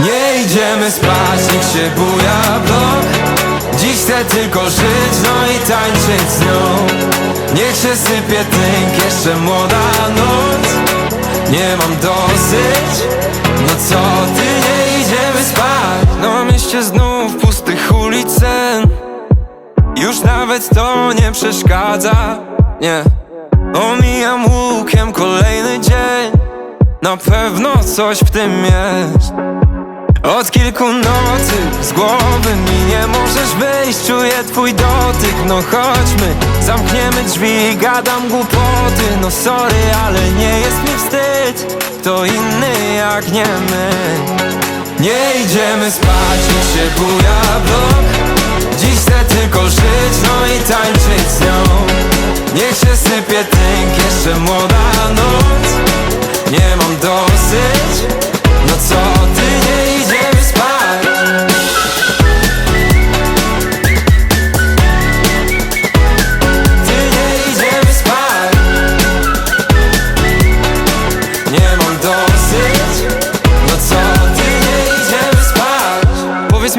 Nie idziemy spać, niech się buja blok. Dziś chcę tylko żyć, no i tańczyć z nią. Niech się sypie tynk, jeszcze młoda noc. Nie mam dosyć, no co ty, nie idziemy spać? Na mieście znów pustych ulic Już nawet to nie przeszkadza, nie. Omijam łukiem kolejny dzień. Na pewno coś w tym jest od kilku nocy z głowy mi nie możesz wyjść. Czuję twój dotyk, no chodźmy Zamkniemy drzwi, gadam głupoty. No sorry, ale nie jest mi wstyd. To inny jak nie my. Nie idziemy spać, niech się buja blok. Dziś chcę tylko żyć, no i tańczyć z nią. Niech się sypie tynk, jeszcze młoda noc. Nie mam dosyć, no co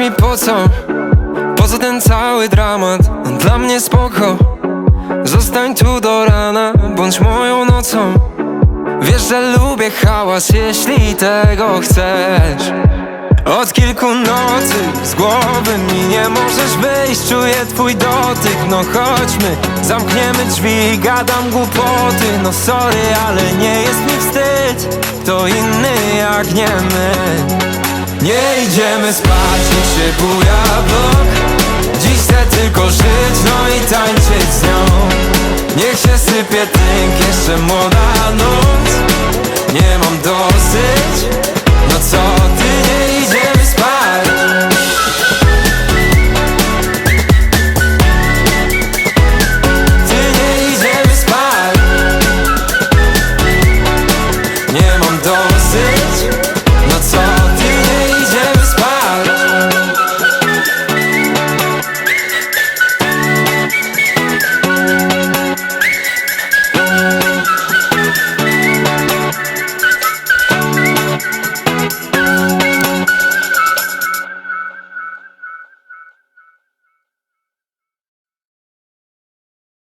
mi po co? Po ten cały dramat Dla mnie spoko. Zostań tu do rana Bądź moją nocą. Wiesz, że lubię hałas, jeśli tego chcesz. Od kilku nocy z głowy mi nie możesz wyjść Czuję twój dotyk, no chodźmy Zamkniemy drzwi, gadam głupoty. No sorry, ale nie jest mi wstyd To inny jak nie my Nie idziemy spać, niech się buja blok. Dziś chcę tylko żyć, no i tańczyć z nią. Niech się sypie tynk, jeszcze młoda